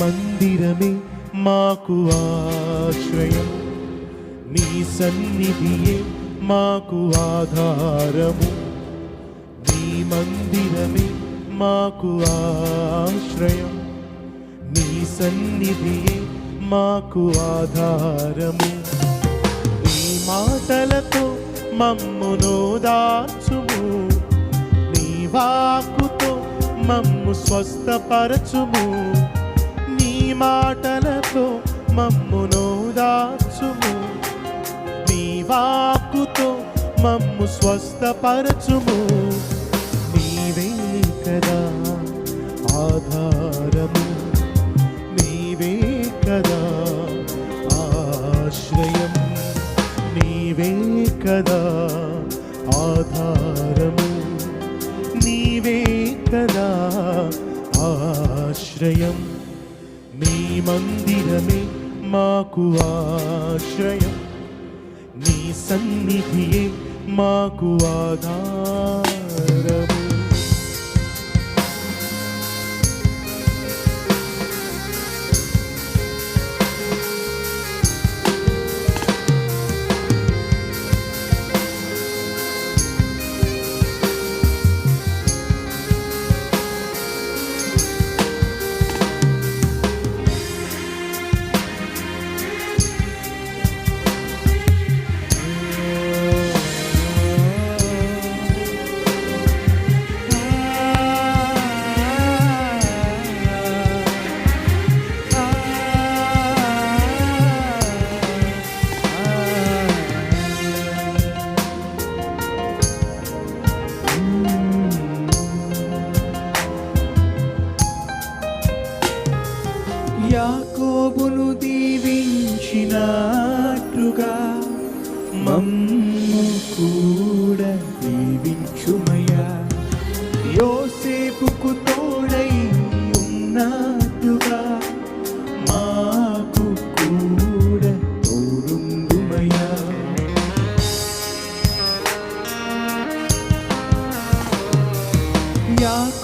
మందిరమే మాకు ఆశ్రయం. నీ సన్నిధియే మాకు ఆధారము. నీ మందిరమే మాకు ఆశ్రయం. నీ సన్నిధియే మాకు ఆధారము. నీ మాటలతో మమ్మును దాచుము నీ వాకుతో మమ్ము స్వస్థపరచుము. మాటలతో మమ్మును దాచుము. నీ వాక్కుతో మమ్ము స్వస్థపరచుము. నీవే కదా ఆధారము. నీవే కదా ఆశ్రయం. నీవే కదా ఆధారము. నీవే కదా ఆశ్రయం. నీ మందిరమే మాకు ఆశ్రయం. నీ సన్నిధియే మాకు ఆధారం. యాకోబును దీవించినట్లుగా మమ్ము కూడా దీవించుమయ్యా. యోసేపుకు తోడై ఉన్నా యాకోబును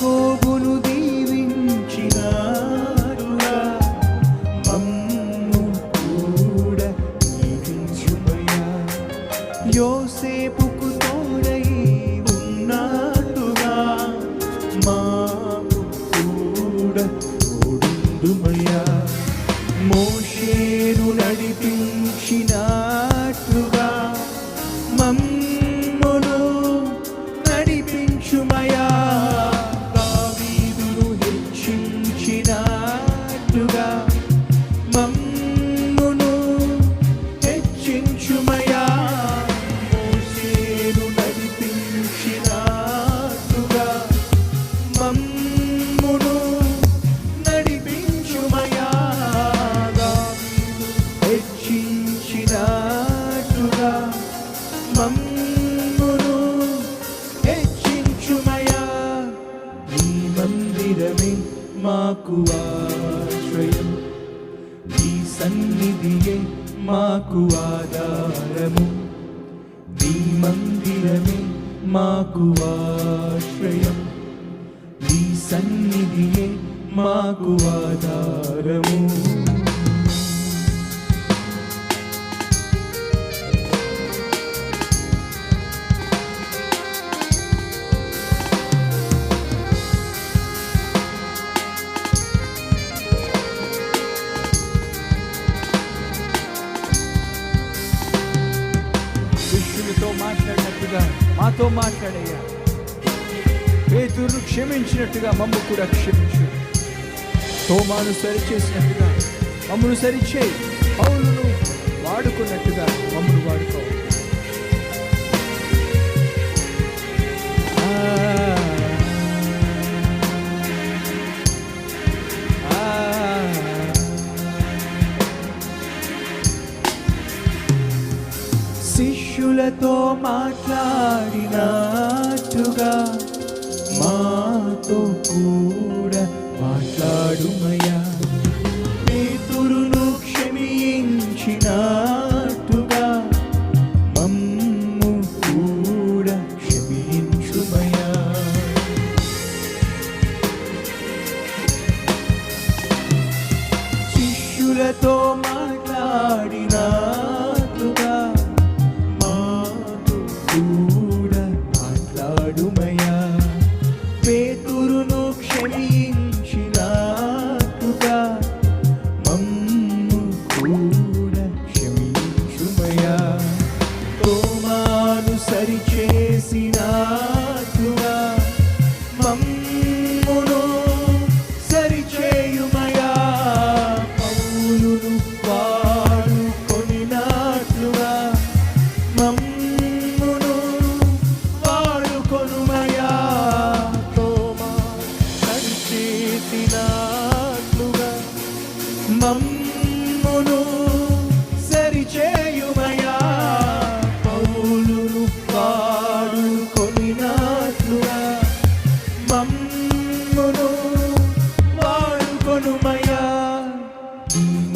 మమ్మును హెచ్చించుమయా. నీ మందిరమే మాకు ఆశ్రయం. నీ సన్నిధియే మాకు ఆధారము. నీ మందిరమే మాకు ఆశ్రయం. నీ సన్నిధియే మాకు ఆధారము. శిష్యులతో మాట్లాడినట్టుగా మాతో మాట్లాడయ్యా. పేతురును క్షమించినట్టుగా మమ్మ కూడా క్షమించు. తోమాను సరిచేసినట్టుగా మమ్మను సరిచేయి. పౌలును వాడుకున్నట్టుగా శిష్యులతో మాట్లాడినట్టుగా మాతో కూడా మాట్లాడుమై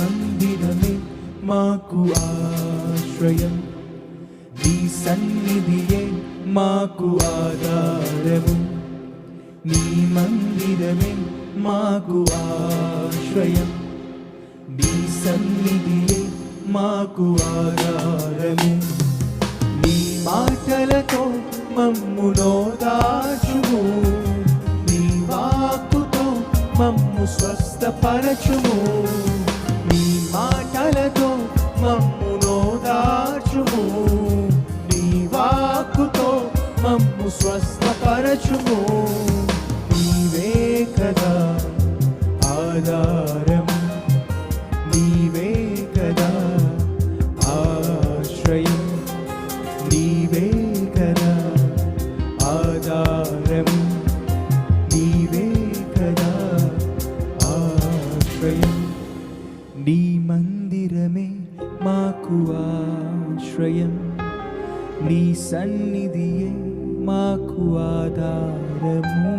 మందిరమే మాకు ఆశ్రయం. నీ సన్నిధియే మాకు ఆధారము. నీ మందిరమే మాకు ఆశ్రయం. నీ సన్నిధియే మాకు ఆధారము. నీ మాటలతో మమ్ములో దాచుము నీ వాక్కుతో మమ్ము స్వస్థపరచుము. మమ్ము దాచుము. నీ వాక్కుతో మమ్ము స్వస్థపరచుము. నీవే కదా ఆధారం. నీవే కదా ఆశ్రయం. నీవే కదా ఆధారం. నీవే కదా ఆశ్రయం. నీ మందిరమే ఆశ్రయం నీ సన్నిధియే మాకు ఆధారము